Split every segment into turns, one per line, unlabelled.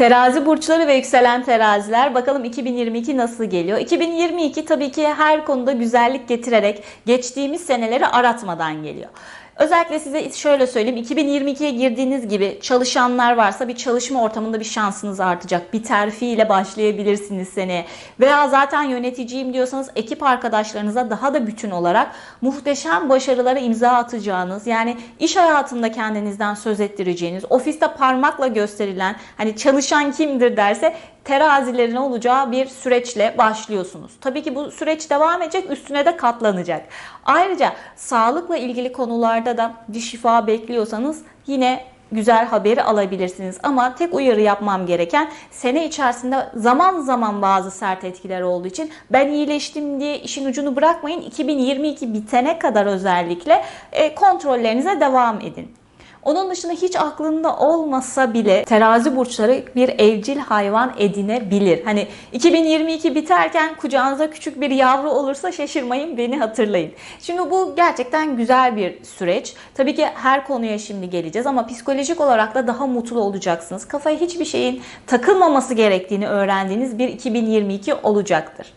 Terazi burçları ve yükselen teraziler bakalım 2022 nasıl geliyor? 2022 tabii ki her konuda güzellik getirerek geçtiğimiz seneleri aratmadan geliyor. Özellikle size şöyle söyleyeyim 2022'ye girdiğiniz gibi çalışanlar varsa bir çalışma ortamında bir şansınız artacak. Bir terfi ile başlayabilirsiniz seneye. Veya zaten yöneticiyim diyorsanız ekip arkadaşlarınıza daha da bütün olarak muhteşem başarılara imza atacağınız yani iş hayatında kendinizden söz ettireceğiniz, ofiste parmakla gösterilen hani çalışan kimdir derse terazilerin olacağı bir süreçle başlıyorsunuz. Tabii ki bu süreç devam edecek, üstüne de katlanacak. Ayrıca sağlıkla ilgili konularda da bir şifa bekliyorsanız yine güzel haberi alabilirsiniz. Ama tek uyarı yapmam gereken sene içerisinde zaman zaman bazı sert etkiler olduğu için ben iyileştim diye işin ucunu bırakmayın. 2022 bitene kadar özellikle e, kontrollerinize devam edin. Onun dışında hiç aklında olmasa bile terazi burçları bir evcil hayvan edinebilir. Hani 2022 biterken kucağınıza küçük bir yavru olursa şaşırmayın beni hatırlayın. Şimdi bu gerçekten güzel bir süreç. Tabii ki her konuya şimdi geleceğiz ama psikolojik olarak da daha mutlu olacaksınız. Kafaya hiçbir şeyin takılmaması gerektiğini öğrendiğiniz bir 2022 olacaktır.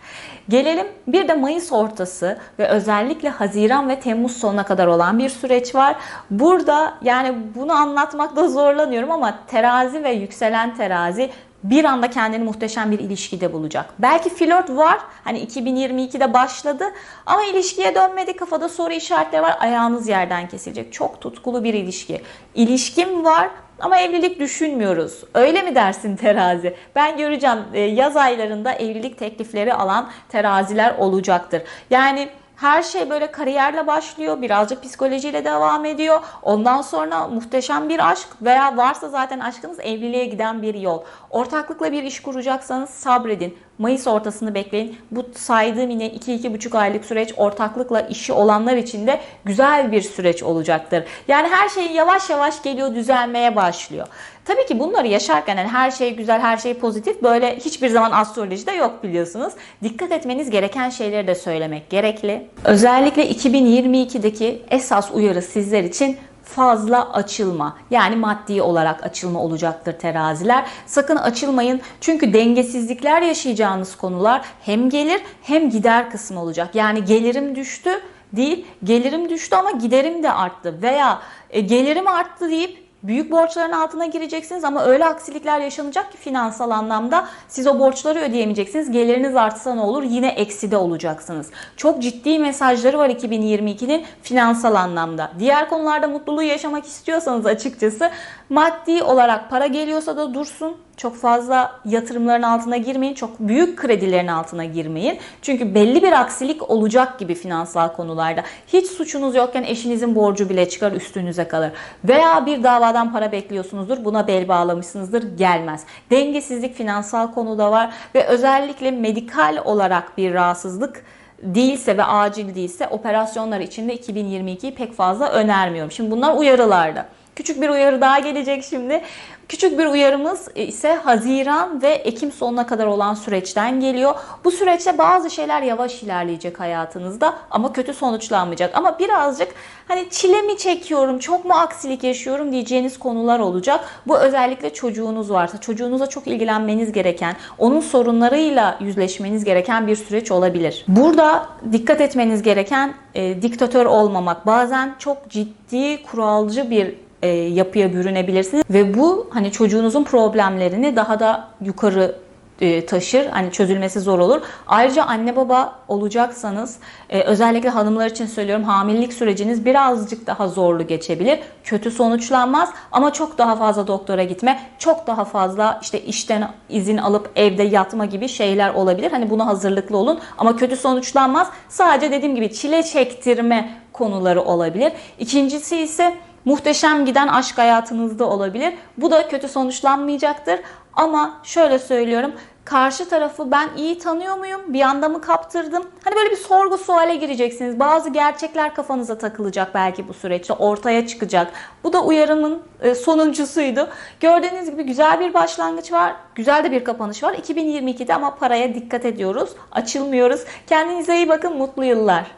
Gelelim bir de Mayıs ortası ve özellikle Haziran ve Temmuz sonuna kadar olan bir süreç var. Burada yani bunu anlatmakta zorlanıyorum ama terazi ve yükselen terazi bir anda kendini muhteşem bir ilişkide bulacak. Belki flört var. Hani 2022'de başladı ama ilişkiye dönmedi. Kafada soru işaretleri var. Ayağınız yerden kesilecek. Çok tutkulu bir ilişki. İlişkim var ama evlilik düşünmüyoruz. Öyle mi dersin terazi? Ben göreceğim e, yaz aylarında evlilik teklifleri alan teraziler olacaktır. Yani her şey böyle kariyerle başlıyor, birazcık psikolojiyle devam ediyor. Ondan sonra muhteşem bir aşk veya varsa zaten aşkınız evliliğe giden bir yol. Ortaklıkla bir iş kuracaksanız sabredin. Mayıs ortasını bekleyin. Bu saydığım yine 2-2,5 aylık süreç ortaklıkla işi olanlar için de güzel bir süreç olacaktır. Yani her şey yavaş yavaş geliyor, düzelmeye başlıyor. Tabii ki bunları yaşarken yani her şey güzel, her şey pozitif böyle hiçbir zaman astrolojide yok biliyorsunuz. Dikkat etmeniz gereken şeyleri de söylemek gerekli. Özellikle 2022'deki esas uyarı sizler için fazla açılma yani maddi olarak açılma olacaktır teraziler. Sakın açılmayın çünkü dengesizlikler yaşayacağınız konular hem gelir hem gider kısmı olacak. Yani gelirim düştü değil gelirim düştü ama giderim de arttı veya e, gelirim arttı deyip büyük borçların altına gireceksiniz ama öyle aksilikler yaşanacak ki finansal anlamda siz o borçları ödeyemeyeceksiniz. Geliriniz artsa ne olur? Yine ekside olacaksınız. Çok ciddi mesajları var 2022'nin finansal anlamda. Diğer konularda mutluluğu yaşamak istiyorsanız açıkçası maddi olarak para geliyorsa da dursun. Çok fazla yatırımların altına girmeyin. Çok büyük kredilerin altına girmeyin. Çünkü belli bir aksilik olacak gibi finansal konularda. Hiç suçunuz yokken eşinizin borcu bile çıkar üstünüze kalır. Veya bir davadan para bekliyorsunuzdur. Buna bel bağlamışsınızdır. Gelmez. Dengesizlik finansal konuda var ve özellikle medikal olarak bir rahatsızlık değilse ve acil değilse operasyonlar için de 2022'yi pek fazla önermiyorum. Şimdi bunlar uyarılarda. Küçük bir uyarı daha gelecek şimdi. Küçük bir uyarımız ise Haziran ve Ekim sonuna kadar olan süreçten geliyor. Bu süreçte bazı şeyler yavaş ilerleyecek hayatınızda ama kötü sonuçlanmayacak. Ama birazcık hani çile mi çekiyorum, çok mu aksilik yaşıyorum diyeceğiniz konular olacak. Bu özellikle çocuğunuz varsa, çocuğunuza çok ilgilenmeniz gereken, onun sorunlarıyla yüzleşmeniz gereken bir süreç olabilir. Burada dikkat etmeniz gereken e, diktatör olmamak. Bazen çok ciddi, kuralcı bir e, yapıya bürünebilirsiniz ve bu hani çocuğunuzun problemlerini daha da yukarı e, taşır. Hani çözülmesi zor olur. Ayrıca anne baba olacaksanız e, özellikle hanımlar için söylüyorum hamilelik süreciniz birazcık daha zorlu geçebilir. Kötü sonuçlanmaz ama çok daha fazla doktora gitme, çok daha fazla işte işten izin alıp evde yatma gibi şeyler olabilir. Hani buna hazırlıklı olun ama kötü sonuçlanmaz. Sadece dediğim gibi çile çektirme konuları olabilir. İkincisi ise muhteşem giden aşk hayatınızda olabilir. Bu da kötü sonuçlanmayacaktır. Ama şöyle söylüyorum. Karşı tarafı ben iyi tanıyor muyum? Bir anda mı kaptırdım? Hani böyle bir sorgu suale gireceksiniz. Bazı gerçekler kafanıza takılacak belki bu süreçte. Ortaya çıkacak. Bu da uyarımın e, sonuncusuydu. Gördüğünüz gibi güzel bir başlangıç var. Güzel de bir kapanış var. 2022'de ama paraya dikkat ediyoruz. Açılmıyoruz. Kendinize iyi bakın. Mutlu yıllar.